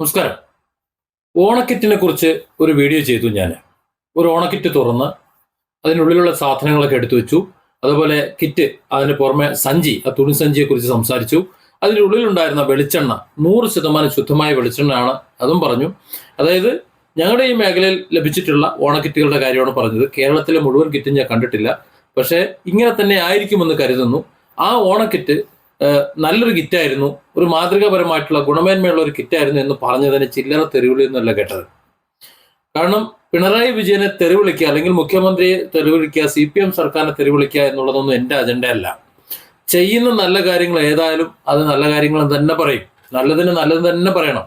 നമസ്കാരം. ഓണക്കിറ്റിനെ കുറിച്ച് ഒരു വീഡിയോ ചെയ്തു ഞാൻ. ഒരു ഓണക്കിറ്റ് തുറന്ന് അതിനുള്ളിലുള്ള സാധനങ്ങളൊക്കെ എടുത്തു വെച്ചു. അതുപോലെ കിറ്റ് അതിന് പുറമെ സഞ്ചി ആ തുണി സഞ്ചിയെ കുറിച്ച് സംസാരിച്ചു. അതിന്റെ ഉള്ളിലുണ്ടായിരുന്ന വെളിച്ചെണ്ണ നൂറ് ശതമാനം ശുദ്ധമായ വെളിച്ചെണ്ണയാണ് അതും പറഞ്ഞു. അതായത് ഞങ്ങളുടെ ഈ മേഖലയിൽ ലഭിച്ചിട്ടുള്ള ഓണക്കിറ്റുകളുടെ കാര്യമാണ് പറഞ്ഞത്. കേരളത്തിലെ മുഴുവൻ കിറ്റും ഞാൻ കണ്ടിട്ടില്ല. പക്ഷേ ഇങ്ങനെ തന്നെ ആയിരിക്കുമെന്ന് കരുതുന്നു. ആ ഓണക്കിറ്റ് നല്ലൊരു കിറ്റായിരുന്നു ഒരു മാതൃകാപരമായിട്ടുള്ള ഗുണമേന്മയുള്ള ഒരു കിറ്റായിരുന്നു എന്ന് പറഞ്ഞതിന് ചില്ലറ തെരുവിളി എന്നല്ല കേട്ടത്. കാരണം പിണറായി വിജയനെ തെരുവിളിക്കുക അല്ലെങ്കിൽ മുഖ്യമന്ത്രിയെ തെരുവിളിക്കുക സി പി എം സർക്കാരിനെ തെരുവിളിക്കുക എന്നുള്ളതൊന്നും എന്റെ അജണ്ടയല്ല ചെയ്യുന്ന നല്ല കാര്യങ്ങൾ ഏതായാലും അത് നല്ല കാര്യങ്ങൾ തന്നെ പറയും. നല്ലതിന് നല്ലത് തന്നെ പറയണം.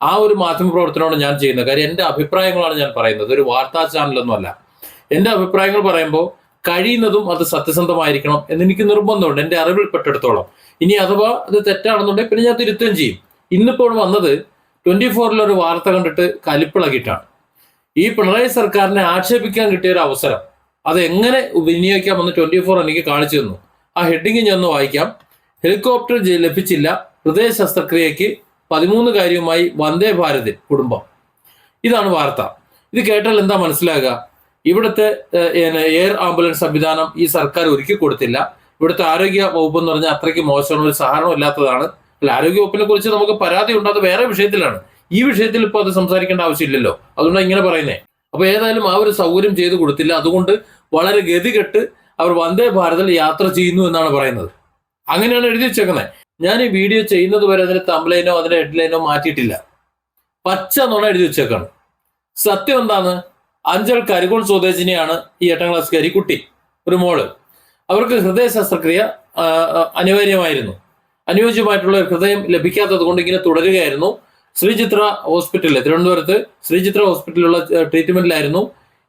ആ ഒരു മാധ്യമ പ്രവർത്തനമാണ് ഞാൻ ചെയ്യുന്നത്. കാര്യം എന്റെ അഭിപ്രായങ്ങളാണ് ഞാൻ പറയുന്നത്. ഒരു വാർത്താ ചാനലൊന്നുമല്ല എന്റെ അഭിപ്രായങ്ങൾ പറയുമ്പോൾ കഴിയുന്നതും അത് സത്യസന്ധമായിരിക്കണം എന്നെനിക്ക് നിർബന്ധമുണ്ട്. എന്റെ അറിവിൽപ്പെട്ടിടത്തോളം ഇനി അഥവാ അത് തെറ്റാണെന്നുണ്ടെങ്കിൽ പിന്നെ ഞാൻ തിരുത്തുകയും ചെയ്യും. ഇന്നിപ്പോൾ വന്നത് ട്വന്റി ഫോറിൽ ഒരു വാർത്ത കണ്ടിട്ട് കലിപ്പിളകിയിട്ടാണ്. ഈ പിണറായി സർക്കാരിനെ ആക്ഷേപിക്കാൻ കിട്ടിയ ഒരു അവസരം അത് എങ്ങനെ വിനിയോഗിക്കാമെന്ന് ട്വന്റി ഫോർ എനിക്ക് കാണിച്ചു തന്നു. ആ ഹെഡിങ് ഞാൻ ഒന്ന് വായിക്കാം. ഹെലികോപ്റ്റർ ലഭിച്ചില്ല. ഹൃദയ ശസ്ത്രക്രിയയ്ക്ക് പതിമൂന്ന് കാര്യവുമായി വന്ദേ ഭാരതിൽ കുടുംബം. ഇതാണ് വാർത്ത. ഇത് കേട്ടാൽ എന്താ മനസ്സിലാകുക? ഇവിടുത്തെ എയർ ആംബുലൻസ് സംവിധാനം ഈ സർക്കാർ ഒരുക്കി കൊടുത്തില്ല. ഇവിടുത്തെ ആരോഗ്യ വകുപ്പ് എന്ന് പറഞ്ഞാൽ അത്രയ്ക്ക് മോശമാണ് ഒരു സഹകരണം ഇല്ലാത്തതാണ്. അല്ല ആരോഗ്യ വകുപ്പിനെ കുറിച്ച് നമുക്ക് പരാതി ഉണ്ട് അത് വേറെ വിഷയത്തിലാണ്. ഈ വിഷയത്തിൽ ഇപ്പോൾ അത് സംസാരിക്കേണ്ട ആവശ്യമില്ലല്ലോ. അതുകൊണ്ടാണ് ഇങ്ങനെ പറയുന്നത് അപ്പൊ ഏതായാലും ആ ഒരു സൗകര്യം ചെയ്തു കൊടുത്തില്ല. അതുകൊണ്ട് വളരെ ഗതികെട്ട് അവർ വന്ദേ ഭാരതിൽ യാത്ര ചെയ്യുന്നു എന്നാണ് പറയുന്നത്. അങ്ങനെയാണ് എഴുതി വെച്ചേക്കുന്നത് ഞാൻ ഈ വീഡിയോ ചെയ്യുന്നത് വരെ അതിന്റെ തമ്പ്ലൈനോ അതിന്റെ ഹെഡ്ലൈനോ മാറ്റിയിട്ടില്ല. പച്ച നുണ എഴുതി വെച്ചേക്കാണ്. സത്യം എന്താണ് അഞ്ചൽ കരികോൾ സ്വദേശിനിയാണ് ഈ എട്ടാം ക്ലാസ്സുകാരി കുട്ടി ഒരു മോൾ. അവർക്ക് ഹൃദയ ശസ്ത്രക്രിയ അനിവാര്യമായിരുന്നു. അനുയോജ്യമായിട്ടുള്ള ഹൃദയം ലഭിക്കാത്തത് കൊണ്ട് ഇങ്ങനെ തുടരുകയായിരുന്നു. ശ്രീചിത്ര ഹോസ്പിറ്റലിൽ തിരുവനന്തപുരത്ത് ശ്രീചിത്ര ഹോസ്പിറ്റലിലുള്ള ട്രീറ്റ്മെന്റിലായിരുന്നു.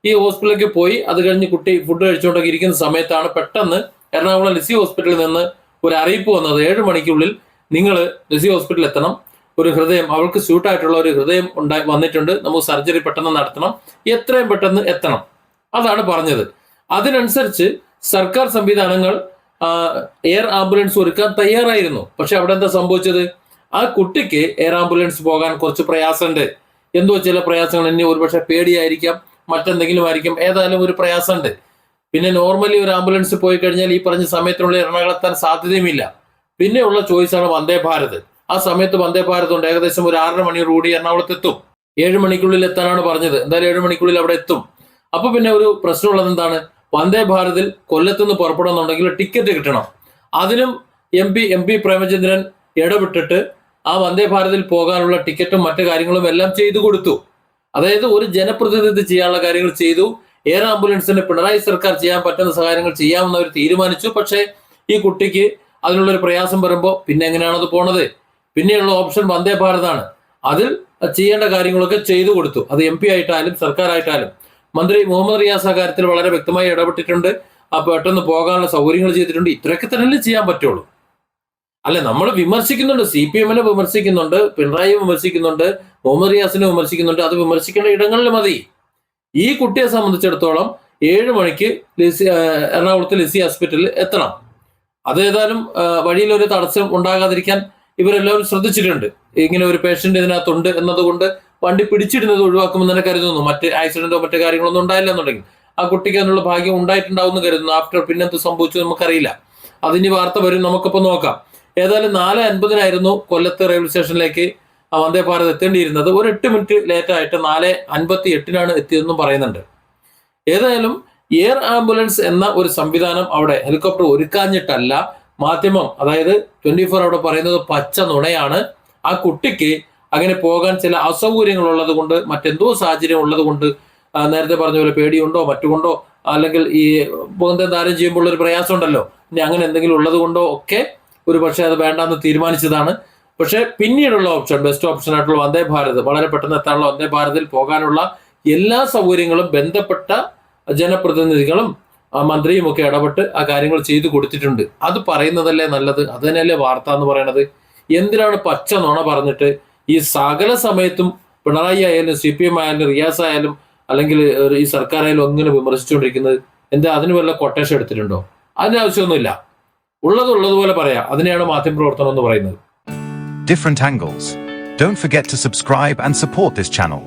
ഈ ഹോസ്പിറ്റലിലേക്ക് പോയി അത് കഴിഞ്ഞ് കുട്ടി ഫുഡ് കഴിച്ചുകൊണ്ടൊക്കെ ഇരിക്കുന്ന സമയത്താണ് പെട്ടെന്ന് എറണാകുളം ലിസി ഹോസ്പിറ്റലിൽ നിന്ന് ഒരു അറിയിപ്പ് വന്നത്. ഏഴ് മണിക്കുള്ളിൽ നിങ്ങൾ ലിസി ഹോസ്പിറ്റലിൽ എത്തണം ഒരു ഹൃദയം അവൾക്ക് സ്യൂട്ടായിട്ടുള്ള ഒരു ഹൃദയം ഉണ്ടായി വന്നിട്ടുണ്ട്. നമുക്ക് സർജറി പെട്ടെന്ന് നടത്തണം. എത്രയും പെട്ടെന്ന് എത്തണം. അതാണ് പറഞ്ഞത്. അതിനനുസരിച്ച് സർക്കാർ സംവിധാനങ്ങൾ എയർ ആംബുലൻസ് ഒരുക്കാൻ തയ്യാറായിരുന്നു. പക്ഷെ അവിടെ എന്താ സംഭവിച്ചത്? ആ കുട്ടിക്ക് എയർ ആംബുലൻസ് പോകാൻ കുറച്ച് പ്രയാസമുണ്ട്. എന്തോ ചില പ്രയാസങ്ങൾ. ഇനി ഒരുപക്ഷെ പേടിയായിരിക്കാം. മറ്റെന്തെങ്കിലും ആയിരിക്കും. ഏതായാലും ഒരു പ്രയാസമുണ്ട്. പിന്നെ നോർമലി ഒരു ആംബുലൻസ് പോയി കഴിഞ്ഞാൽ ഈ പറഞ്ഞ സമയത്തിനുള്ളിൽ എറണാകുളത്താൻ സാധ്യതയുമില്ല. പിന്നെയുള്ള ചോയ്സാണ് വന്ദേ ഭാരത്. ആ സമയത്ത് വന്ദേ ഭാരത് ഉണ്ട് ഏകദേശം ഒരു ആറര മണിയോട് കൂടി എറണാകുളത്ത് എത്തും ഏഴ് മണിക്കുള്ളിൽ എത്താനാണ് പറഞ്ഞത്. എന്തായാലും ഏഴ് മണിക്കുള്ളിൽ അവിടെ എത്തും. അപ്പൊ പിന്നെ ഒരു പ്രശ്നമുള്ളത് എന്താണ്? വന്ദേ ഭാരതിൽ കൊല്ലത്തുനിന്ന് പുറപ്പെടണമെന്നുണ്ടെങ്കിൽ ടിക്കറ്റ് കിട്ടണം. അതിനും M P M P Premachandran ഇടപെട്ടിട്ട് ആ വന്ദേ ഭാരതിൽ പോകാനുള്ള ടിക്കറ്റും മറ്റു കാര്യങ്ങളും എല്ലാം ചെയ്തു കൊടുത്തു. അതായത് ഒരു ജനപ്രതിനിധി ചെയ്യാനുള്ള കാര്യങ്ങൾ ചെയ്തു. എയർ ആംബുലൻസിന് പിണറായി സർക്കാർ ചെയ്യാൻ പറ്റുന്ന സഹായങ്ങൾ ചെയ്യാമെന്ന് അവർ തീരുമാനിച്ചു. പക്ഷേ ഈ കുട്ടിക്ക് അതിനുള്ളൊരു പ്രയാസം വരുമ്പോൾ പിന്നെ എങ്ങനെയാണത് പോണത്? പിന്നെയുള്ള ഓപ്ഷൻ വന്ദേ ഭാരതാണ്. അതിൽ ചെയ്യേണ്ട കാര്യങ്ങളൊക്കെ ചെയ്തു കൊടുത്തു. അത് എം പി ആയിട്ടായാലും സർക്കാരായിട്ടാലും മന്ത്രി മുഹമ്മദ് റിയാസ് കാര്യത്തിൽ വളരെ വ്യക്തമായി ഇടപെട്ടിട്ടുണ്ട്. ആ പെട്ടെന്ന് പോകാനുള്ള സൗകര്യങ്ങൾ ചെയ്തിട്ടുണ്ട്. ഇത്രയൊക്കെ തന്നെ ചെയ്യാൻ പറ്റുള്ളൂ. അല്ല നമ്മൾ വിമർശിക്കുന്നുണ്ട്. സി പി എമ്മിനെ വിമർശിക്കുന്നുണ്ട്. പിണറായി വിമർശിക്കുന്നുണ്ട്. മുഹമ്മദ് റിയാസിനെ വിമർശിക്കുന്നുണ്ട്. അത് വിമർശിക്കേണ്ട ഇടങ്ങളിൽ മതി. ഈ കുട്ടിയെ സംബന്ധിച്ചിടത്തോളം ഏഴ് മണിക്ക് ലിസി എറണാകുളത്ത് ലിസി ഹോസ്പിറ്റലിൽ എത്തണം. അത് ഏതായാലും വഴിയിൽ ഒരു തടസ്സം ഉണ്ടാകാതിരിക്കാൻ ഇവരെല്ലാവരും ശ്രദ്ധിച്ചിട്ടുണ്ട്. ഇങ്ങനെ ഒരു പേഷ്യന്റ് ഇതിനകത്തുണ്ട് എന്നതുകൊണ്ട് വണ്ടി പിടിച്ചിടുന്നത് ഒഴിവാക്കുമെന്ന് തന്നെ കരുതുന്നു. മറ്റ് ആക്സിഡന്റോ മറ്റു കാര്യങ്ങളൊന്നും ഉണ്ടായില്ല എന്നുണ്ടെങ്കിൽ. ആ കുട്ടിക്ക് അതിനുള്ള ഭാഗ്യം ഉണ്ടായിട്ടുണ്ടാവും എന്ന് കരുതുന്നു ആഫ്റ്റർ പിന്നെന്ത് സംഭവിച്ചു നമുക്കറിയില്ല. അതിന് വാർത്ത വരും. നമുക്കിപ്പോൾ നോക്കാം. ഏതായാലും നാല് അൻപതിനായിരുന്നു കൊല്ലത്ത് റെയിൽവേ സ്റ്റേഷനിലേക്ക് വന്ദേ ഭാരത് എത്തേണ്ടിയിരുന്നത്. ഒരു എട്ട് മിനിറ്റ് ലേറ്റ് ആയിട്ട് നാല് അൻപത്തി എട്ടിനാണ് എത്തിയതെന്നും പറയുന്നുണ്ട്. ഏതായാലും എയർ ആംബുലൻസ് എന്ന ഒരു സംവിധാനം അവിടെ ഹെലികോപ്റ്റർ ഒരുക്കാഞ്ഞിട്ടല്ല. മാധ്യമം അതായത് ട്വന്റി ഫോർ അവിടെ പറയുന്നത് പച്ച നുണയാണ്. ആ കുട്ടിക്ക് അങ്ങനെ പോകാൻ ചില അസൗകര്യങ്ങൾ ഉള്ളത് കൊണ്ട് മറ്റെന്തോ സാഹചര്യം ഉള്ളത് കൊണ്ട് നേരത്തെ പറഞ്ഞ പോലെ പേടിയുണ്ടോ മറ്റുകൊണ്ടോ അല്ലെങ്കിൽ ഈ പോകുന്ന താരം ചെയ്യുമ്പോൾ ഒരു പ്രയാസം ഉണ്ടല്ലോ ഇനി അങ്ങനെ എന്തെങ്കിലും ഉള്ളത് കൊണ്ടോ ഒക്കെ ഒരു പക്ഷേ അത് വേണ്ടാന്ന് തീരുമാനിച്ചതാണ്. പക്ഷേ പിന്നീടുള്ള ഓപ്ഷൻ ബെസ്റ്റ് ഓപ്ഷൻ ആയിട്ടുള്ള വന്ദേ ഭാരത് വളരെ പെട്ടെന്ന് എത്താനുള്ള വന്ദേ ഭാരതിൽ പോകാനുള്ള എല്ലാ സൗകര്യങ്ങളും ബന്ധപ്പെട്ട ജനപ്രതിനിധികളും മന്ത്രിയും ഒക്കെ ഇടപെട്ട് ആ കാര്യങ്ങൾ ചെയ്തു കൊടുത്തിട്ടുണ്ട്. അത് പറയുന്നതല്ലേ നല്ലത്? അത് തന്നെയല്ലേ വാർത്ത എന്ന് പറയണത്? എന്തിനാണ് പച്ച നുണ പറഞ്ഞിട്ട് ഈ സകല സമയത്തും പിണറായി ആയാലും സി പി എം ആയാലും റിയാസ് ആയാലും അല്ലെങ്കിൽ ഈ സർക്കാർ ആയാലും അങ്ങനെ വിമർശിച്ചുകൊണ്ടിരിക്കുന്നത് എന്താ അതിന് വല്ല കൊട്ടേഷൻ എടുത്തിട്ടുണ്ടോ? അതിന് ആവശ്യമൊന്നുമില്ല. ഉള്ളത് ഉള്ളതുപോലെ പറയാം. അതിനെയാണ് മാധ്യമപ്രവർത്തനം എന്ന് പറയുന്നത്. Different angles don't forget to subscribe and support this channel.